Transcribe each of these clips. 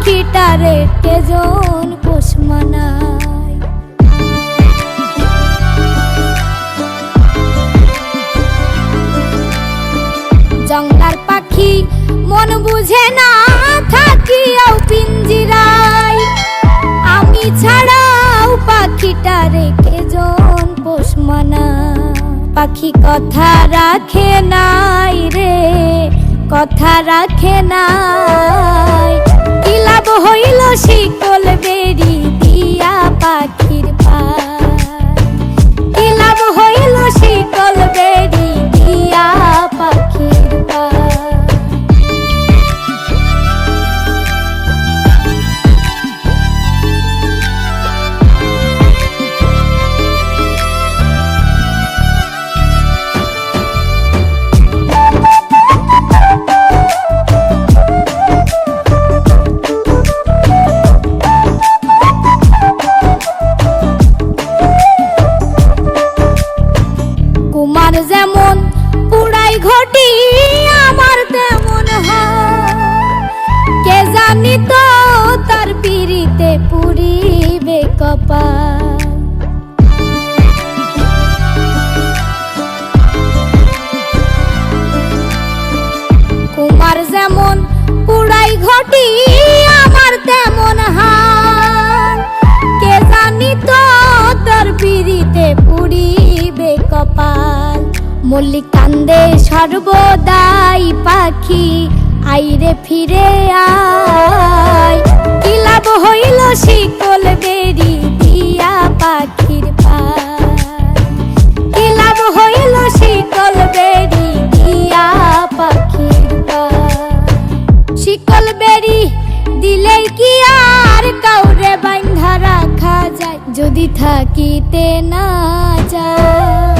পাখিটারে কেজন পোষ মানায় পাখি মন বুঝে না, থাকিয়াও পিঞ্জিরায়। আমি ছাড়াও পাখিটা রেখে জন পোষ পাখি কথা রাখে নাই রে, কথা রাখে নাই। লাভ হইল শিকল বেরি যেমন পুরাই ঘটি আমার তেমন কে জানি তো তার পিড়িতে পুরিবে কপাল। মল্লিক কান্দে সর্বদাই পাখি, আইরে ফিরে আয়। কি হইল শিকল বেরি দিয়া পাখির কি লাভ হইল শিকল বেরি দিয়া পাখির শিকল বেরি দিলেই কি আর কাউরে বান্ধা রাখা যায়? যদি থাকিতে না যায়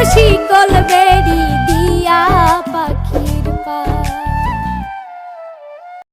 পাখির পায়